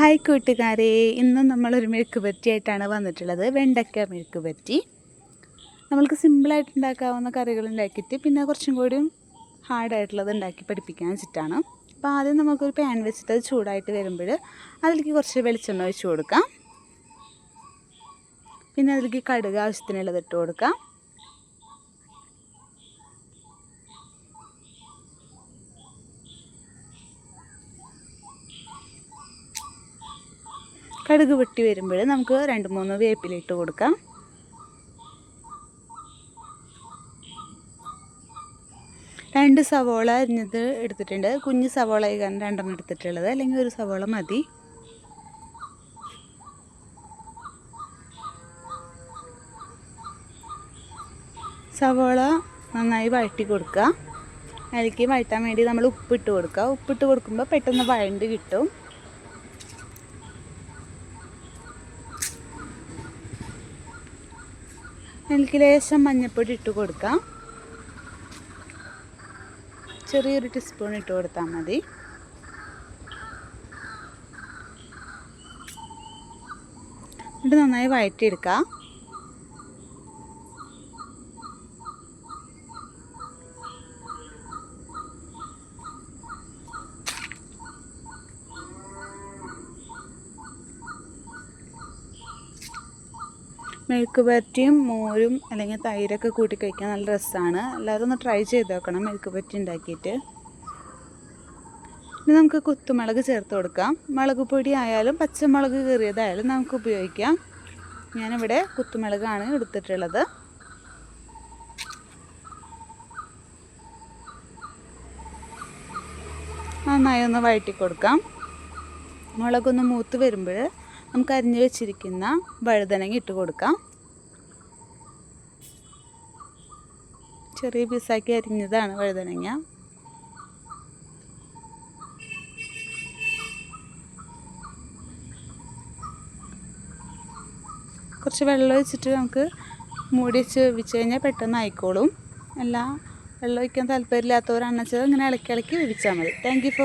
Hi കൂട്ടുകാരെ ഒരു നമ്മളൊരു മെഴുക്ക് പറ്റിയായിട്ടാണ് വന്നിട്ടുള്ളത്. വെണ്ടയ്ക്ക മെഴുക്ക് പറ്റി നമ്മൾക്ക് സിമ്പിളായിട്ട് ഉണ്ടാക്കാവുന്ന കറികൾ ഉണ്ടാക്കിയിട്ട് പിന്നെ കുറച്ചും കൂടി ഹാർഡായിട്ടുള്ളത് ഉണ്ടാക്കി പഠിപ്പിക്കാൻ വെച്ചിട്ടാണ്. അപ്പോൾ ആദ്യം നമുക്കൊരു പാൻ വെച്ചിട്ട് അത് ചൂടായിട്ട് വരുമ്പോൾ അതിലേക്ക് കുറച്ച് വെളിച്ചെണ്ണ ഒഴിച്ച് കൊടുക്കാം. പിന്നെ അതിലേക്ക് കടുക് ആവശ്യത്തിനുള്ളത് ഇട്ട് കൊടുക്കാം. കടുക് വെട്ടി വരുമ്പോൾ നമുക്ക് രണ്ട് മൂന്ന് വേപ്പിലിട്ട് കൊടുക്കാം. രണ്ട് സവോള അരിഞ്ഞത് എടുത്തിട്ടുണ്ട്. കുഞ്ഞ് സവോള രണ്ടെണ്ണം എടുത്തിട്ടുള്ളത്. അല്ലെങ്കിൽ ഒരു സവോള മതി. സവോള നന്നായി വഴറ്റി കൊടുക്കുക. അതിലേക്ക് വഴറ്റാൻ വേണ്ടി നമ്മൾ ഉപ്പിട്ട് കൊടുക്കുക. ഉപ്പിട്ട് കൊടുക്കുമ്പോൾ പെട്ടെന്ന് വഴണ്ട് കിട്ടും. അതിലേക്ക് ലേശം മഞ്ഞൾപ്പൊടി ഇട്ട് കൊടുക്കാം. ചെറിയൊരു ടീസ്പൂൺ ഇട്ട് കൊടുത്താൽ മതി. എന്നിട്ട് നന്നായി വഴറ്റിയെടുക്കാം മെഴുക്ക് പുരട്ടിയും മോരും അല്ലെങ്കിൽ തൈരൊക്കെ കൂട്ടി കഴിക്കാൻ നല്ല രസമാണ്. എല്ലാവരും ഒന്ന് ട്രൈ ചെയ്ത് നോക്കണം മെഴുക്ക് പുരട്ടി ഉണ്ടാക്കിയിട്ട്. ഇനി നമുക്ക് കുത്തുമുളക് ചേർത്ത് കൊടുക്കാം. മുളക് പൊടി ആയാലും പച്ചമുളക് കീറിയതായാലും നമുക്ക് ഉപയോഗിക്കാം. ഞാനിവിടെ കുത്തുമുളകാണ് എടുത്തിട്ടുള്ളത്. നന്നായി ഒന്ന് വഴറ്റി കൊടുക്കാം. മുളകൊന്ന് മൂത്ത് വരുമ്പോൾ നമുക്ക് അരിഞ്ഞ് വെച്ചിരിക്കുന്ന വഴുതനങ്ങ ഇട്ട് കൊടുക്കാം. ചെറിയ പീസാക്കി അരിഞ്ഞതാണ് വഴുതനങ്ങ. കുറച്ച് വെള്ളം ഒഴിച്ചിട്ട് നമുക്ക് മൂടി വെച്ച് വേവിച്ച് കഴിഞ്ഞാൽ പെട്ടെന്ന് ആയിക്കോളും. എല്ലാം വെള്ളം ഒഴിക്കാൻ താല്പര്യമില്ലാത്തവരാണെന്ന് വെച്ചാൽ ഇങ്ങനെ ഇളക്കി ഇളക്കി വേവിച്ചാൽ മതി. Thank for